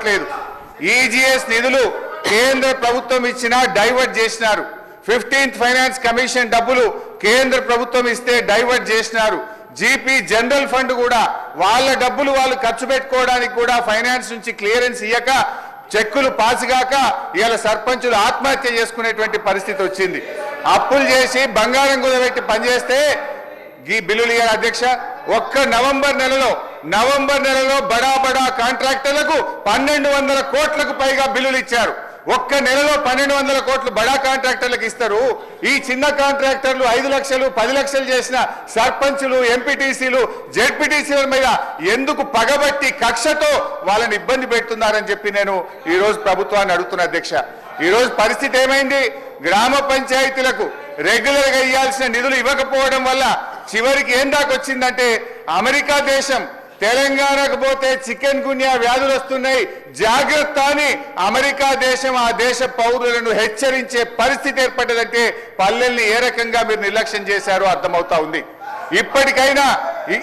రావట్లేదు. ఈజీఎస్ నిధులు కేంద్ర ప్రభుత్వం ఇచ్చినా డైవర్ట్ చేసినారు. ఫిఫ్టీన్త్ ఫైనాన్స్ కమిషన్ డబ్బులు కేంద్ర ప్రభుత్వం ఇస్తే డైవర్ట్ చేసినారు. జీపీ జనరల్ ఫండ్ కూడా వాళ్ళ డబ్బులు వాళ్ళు ఖర్చు పెట్టుకోవడానికి కూడా ఫైనాన్స్ నుంచి క్లియరెన్స్ ఇయ్యక చెక్కులు పాసిగాక ఇవాళ సర్పంచులు ఆత్మహత్య చేసుకునేటువంటి పరిస్థితి వచ్చింది. అప్పులు చేసి బంగారం కుదబెట్టి పనిచేస్తే ఈ బిల్లులు ఇయ్యారు అధ్యక్ష. ఒక్క నవంబర్ నెలలో నవంబర్ నెలలో బడా బడా కాంట్రాక్టర్లకు పన్నెండు వందల కోట్లకు పైగా బిల్లులు ఇచ్చారు. ఒక్క నెలలో పన్నెండు వందల కోట్లు బడా కాంట్రాక్టర్లకు ఇస్తారు. ఈ చిన్న కాంట్రాక్టర్లు ఐదు లక్షలు పది లక్షలు చేసిన సర్పంచులు ఎంపీటీసీలు జెడ్పీటీసీల మీద ఎందుకు పగబట్టి కక్షతో వాళ్ళని ఇబ్బంది పెడుతున్నారని చెప్పి నేను ఈరోజు ప్రభుత్వాన్ని అడుగుతున్నా అధ్యక్ష. ఈరోజు పరిస్థితి ఏమైంది? గ్రామ పంచాయతీలకు రెగ్యులర్గా ఇవ్వాల్సిన నిధులు ఇవ్వకపోవడం వల్ల చివరికి ఏం దాకొచ్చిందంటే అమెరికా దేశం తెలంగాణకు పోతే చికెన్ గున్యా వ్యాధులు వస్తున్నాయి. జాగ్రత్త అని అమెరికా దేశం ఆ దేశ పౌరులను హెచ్చరించే పరిస్థితి ఏర్పడ్డదంటే పల్లెల్ని ఏ రకంగా మీరు నిర్లక్ష్యం చేశారో అర్థమవుతా ఉంది. ఇప్పటికైనా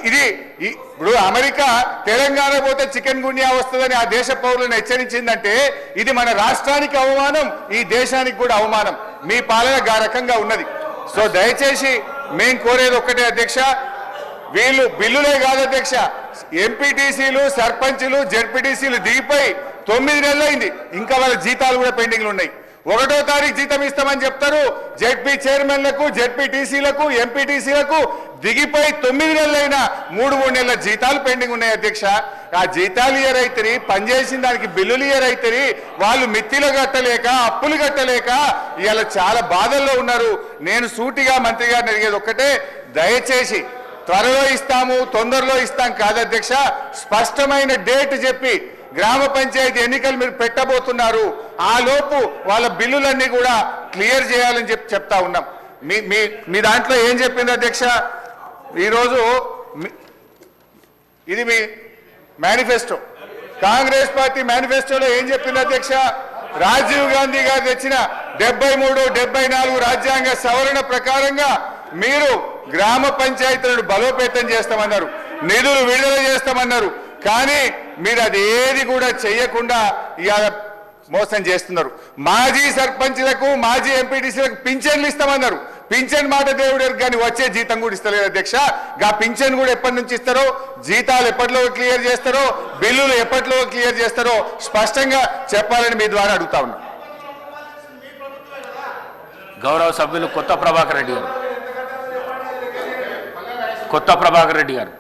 ఇది ఇప్పుడు అమెరికా తెలంగాణ పోతే చికెన్ గుండియా వస్తుందని ఆ దేశ పౌరులను హెచ్చరించిందంటే ఇది మన రాష్ట్రానికి అవమానం ఈ దేశానికి కూడా అవమానం. మీ పాలన గా రకంగా ఉన్నది. సో దయచేసి మేం కోరేది ఒక్కటే అధ్యక్ష వీళ్ళు బిల్లులే కాదు అధ్యక్ష ఎంపీటీసీలు సర్పంచ్లు జడ్పీటీసీలు దిగిపోయి తొమ్మిది నెలలైంది. ఇంకా వాళ్ళ జీతాలు కూడా పెండింగ్లు ఉన్నాయి. ఒకటో తారీఖు జీతం ఇస్తామని చెప్తారు. జడ్పీ చైర్మన్లకు జెడ్పీటీసీలకు ఎంపీటీసీలకు దిగిపోయి తొమ్మిది నెలలైనా మూడు మూడు నెలల జీతాలు పెండింగ్ ఉన్నాయి అధ్యక్ష. ఆ జీతాలు ఇయర్ అవుతాయి పనిచేసిన దానికి బిల్లులు ఇయర్ వాళ్ళు మిత్తిలు కట్టలేక అప్పులు కట్టలేక ఇవాళ చాలా బాధల్లో ఉన్నారు. నేను సూటిగా మంత్రి గారిని అడిగేది ఒక్కటే దయచేసి త్వరలో ఇస్తాము తొందరలో ఇస్తాం కాదు అధ్యక్ష. స్పష్టమైన డేట్ చెప్పి గ్రామ పంచాయతీ ఎన్నికలు మీరు పెట్టబోతున్నారు. ఆ లోపు వాళ్ళ బిల్లులన్నీ కూడా క్లియర్ చేయాలని చెప్పి చెప్తా ఉన్నాం. మీ మీ మీ దాంట్లో ఏం చెప్పింది అధ్యక్ష? ఈరోజు ఇది మీ మేనిఫెస్టో. కాంగ్రెస్ పార్టీ మేనిఫెస్టోలో ఏం చెప్పింది అధ్యక్ష? రాజీవ్ గాంధీ గారు తెచ్చిన డెబ్బై మూడు డెబ్బై నాలుగు రాజ్యాంగ సవరణ ప్రకారంగా మీరు గ్రామ పంచాయతీలను బలోపేతం చేస్తామన్నారు నిధులు విడుదల చేస్తామన్నారు కానీ మీరు అది ఏది కూడా చేయకుండా ఇవాళ మోసం చేస్తున్నారు. మాజీ సర్పంచ్లకు మాజీ ఎంపీటీసీలకు పింఛన్లు ఇస్తామన్నారు. పింఛన్ మాట దేవుడు కానీ వచ్చే జీతం కూడా ఇస్తలేదు అధ్యక్ష. గా పింఛన్ కూడా ఎప్పటి నుంచి ఇస్తారో జీతాలు ఎప్పట్లో క్లియర్ చేస్తారో బిల్లులు ఎప్పట్లో క్లియర్ చేస్తారో స్పష్టంగా చెప్పాలని మీ ద్వారా అడుగుతా ఉన్నా. గౌరవ సభ్యులు కొత్త ప్రభాకర్ రెడ్డి గారు. కొత్త ప్రభాకర్ రెడ్డి గారు.